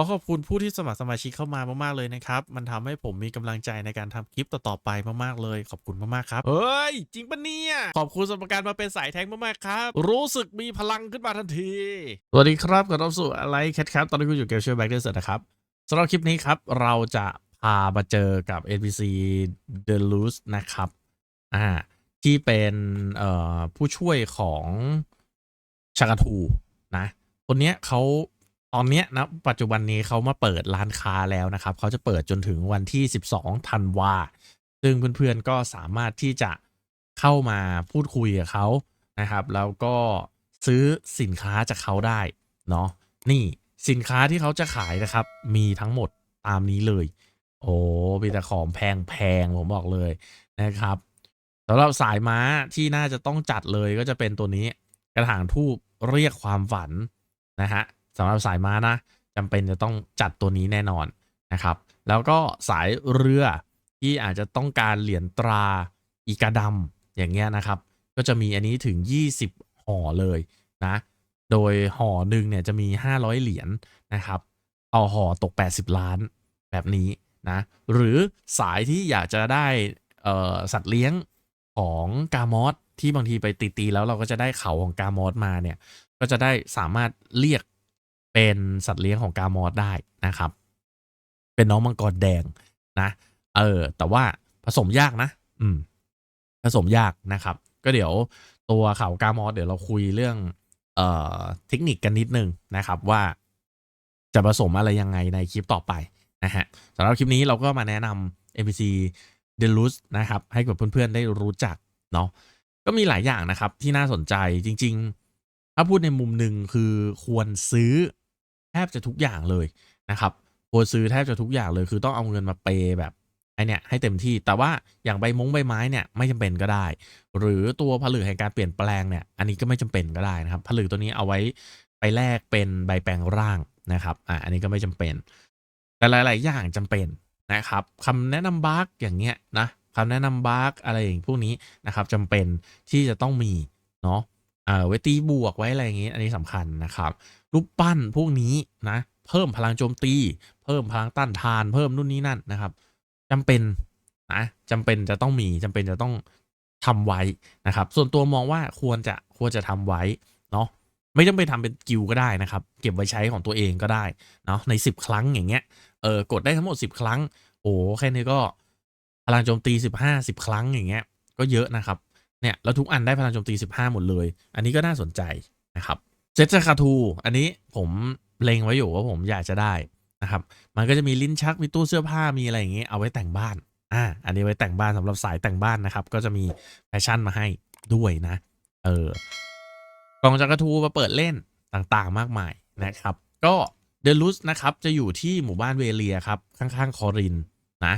ขอขอบคุณผู้ที่สมัครสมาชิกเข้ามามากๆเลยนะครับ มันทำให้ผมมีกำลังใจในการทำคลิปต่อๆไปมากๆเลย ขอบคุณมากๆครับ เฮ้ย จริงปะเนี่ย ขอบคุณสำหรับการมาเป็นสายแทงมากๆครับ รู้สึกมีพลังขึ้นมาทันที สวัสดีครับขอต้อนรับสู่อะไรแคทครับ ตอนนี้คุณอยู่เกมเชอร์แบ็กเดอร์เซนะครับสำหรับคลิปนี้ครับ เราจะพามาเจอกับ NPC The l o o s e นะครับ อ่า ที่เป็นเอ่อผู้ช่วยของชากาทูนะ คนเนี้ยเขา ตอนเนี้ยนะปัจจุบันนี้เขามาเปิดร้านค้าแล้วนะครับ เขาจะเปิดจนถึงวันที่ 12ธันวาซึ่งเพื่อนๆก็สามารถที่จะเข้ามาพูดคุยกับเขานะครับ แล้วก็ซื้อสินค้าจากเขาได้เนาะนี่สินค้าที่เขาจะขายนะครับ มีทั้งหมดตามนี้เลย โอ้มีแต่ของแพงๆผมบอกเลยนะครับสำหรับสายม้าที่น่าจะต้องจัดเลยก็จะเป็นตัวนี้กระถางทูบเรียกความฝันนะฮะ สำหรับสายม้านะจำเป็นจะต้องจัดตัวนี้แน่นอนนะครับ แล้วก็สายเรือที่อาจจะต้องการเหรียญตราอีกาดำอย่างเงี้ยนะครับ ก็จะมีอันนี้ถึง 20ห่อเลยนะ โดยห่อหนึ่งเนี่ยจะมี 500 เหรียญนะครับต่อห่อตก 80 ล้านแบบนี้นะหรือสายที่อยากจะได้สัตว์เลี้ยงของกามอสที่บางทีไปตีๆแล้วเราก็จะได้เขาของกามอสมาเนี่ย ก็จะได้สามารถเรียก เป็นสัตว์เลี้ยงของกามอสได้นะครับ เป็นน้องมังกรแดงนะ เออ แต่ว่าผสมยากนะ อืม ผสมยากนะครับ ก็เดี๋ยวตัวเขากามอสเดี๋ยวเราคุยเรื่อง เอ่อ เทคนิคกันนิดนึงนะครับว่าจะผสมอะไรยังไงในคลิปต่อไปนะฮะสำหรับคลิปนี้เราก็มาแนะนำ NPC d e l u s นะครับ ให้กับเพื่อนๆได้รู้จักเนาะก็มีหลายอย่างนะครับที่น่าสนใจจริง ๆ ถ้าพูดในมุมหนึ่งคือควรซื้อ แทบจะทุกอย่างเลยนะครับควรซื้อแทบจะทุกอย่างเลย คือต้องเอาเงินมาเปย์แบบไอเนี่ยให้เต็มที่แต่ว่าอย่างใบมงใบไม้เนี่ยไม่จำเป็นก็ได้ หรือตัวผลึกแห่งการเปลี่ยนแปลงเนี่ยอันนี้ก็ไม่จำเป็นก็ได้นะครับผลึกตัวนี้เอาไว้ไปแลกเป็นใบแปลงร่างนะครับอะอันนี้ก็ไม่จำเป็น แต่หลาย ๆ อย่างจำเป็นนะครับคำแนะนำบาร์กอย่างเงี้ยนะคำแนะนำบาร์กอะไรอย่างพวกนี้นะครับจำเป็นที่จะต้องมีเนาะเอ่อไว้ตีบวกไว้อะไรอย่างงี้ อันนี้สำคัญนะครับ รูปปั้นพวกนี้นะเพิ่มพลังโจมตี เพิ่มพลังต้านทาน เพิ่มนู่นนี่นั่นนะครับจำเป็นนะจำเป็นจะต้องมีจำเป็นจะต้องทำไว้นะครับ ส่วนตัวมองว่าควรจะควรจะทำไว้เนาะไม่จำเป็นทำเป็นกิลก็ได้นะครับ เก็บไว้ใช้ของตัวเองก็ได้เนาะใน 10 ครั้งอย่างเงี้ยเออกดได้ทั้งหมด 10 ครั้ง โอ้แค่นี้ก็พลังโจมตี 15 10 ครั้งอย่างเงี้ยก็เยอะนะครับเนี่ยแล้วทุกอันได้พลังโจมตี 15 หมดเลย อันนี้ก็น่าสนใจนะครับ เซตคาทูอันนี้ผมเล็งไว้อยู่ว่าผมอยากจะได้นะครับ มันก็จะมีลิ้นชัก มีตู้เสื้อผ้า มีอะไรอย่างเงี้ยเอาไว้แต่งบ้าน อ่า อันนี้ไว้แต่งบ้านสำหรับสายแต่งบ้านนะครับ ก็จะมีแฟชั่นมาให้ด้วยนะ เออกล่องจักรทูมาเปิดเล่นต่างๆ มากมายนะครับ ก็เดลุสนะครับ จะอยู่ที่หมู่บ้านเวเลียครับ ข้างๆ คอรินนะ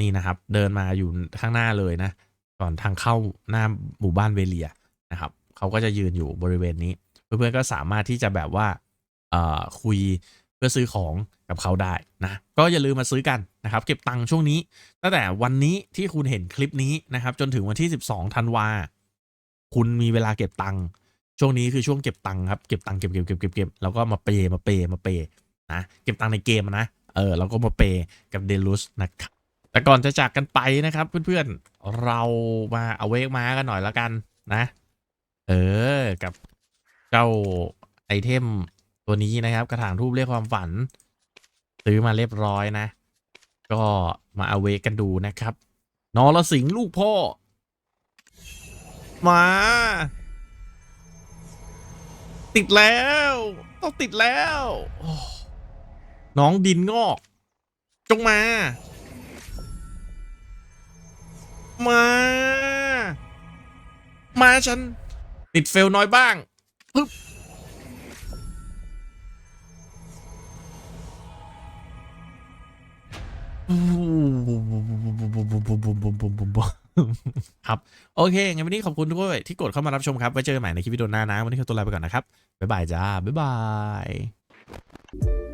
นี่นะครับ เดินมาอยู่ข้างหน้าเลยนะ ก่อนทางเข้าหน้าหมู่บ้านเวเลียนะครับ เขาก็จะยืนอยู่บริเวณนี้ เพื่อนๆก็สามารถที่จะแบบว่าคุยเพื่อซื้อของกับเขาได้นะก็อย่าลืมมาซื้อกันนะครับเก็บตังค์ช่วงนี้ ตั้งแต่วันนี้ที่คุณเห็นคลิปนี้นะครับจนถึงวันที่ 12ธันวาคุณมีเวลาเก็บตังค์ช่วงนี้คือช่วงเก็บตังค์ครับเก็บตังค์เก็บเก็บเก็บเก็บเก็บแล้วก็มาเปย์มาเปย์มาเปย์นะเก็บตังค์ในเกมนะเออแล้วก็มาเปย์กับเดลุสนะครับแต่ก่อนจะจากกันไปนะครับ เพื่อนๆเรามาเอาเวกมากันหน่อยแล้วกันนะ เออกับ เจ้าไอเทมตัวนี้นะครับ กระถางทูบเรียกความฝัน ซื้อมาเรียบร้อยนะ ก็มาเอาเวกันดูนะครับนอรสิงลูกพ่อ มา ติดแล้วต้องติดแล้วน้องดินงอก จงมา มา มาฉัน ติดเฟลน้อยบ้าง ปึ๊บครับ โอเค งั้นวันนี้ขอบคุณทุกคนที่กดเข้ามารับชมครับ ไว้เจอกันใหม่ในคลิปวิดีโอหน้านะ วันนี้ขอตัวลาไปก่อนนะครับ บ๊ายบายจ้า บ๊ายบาย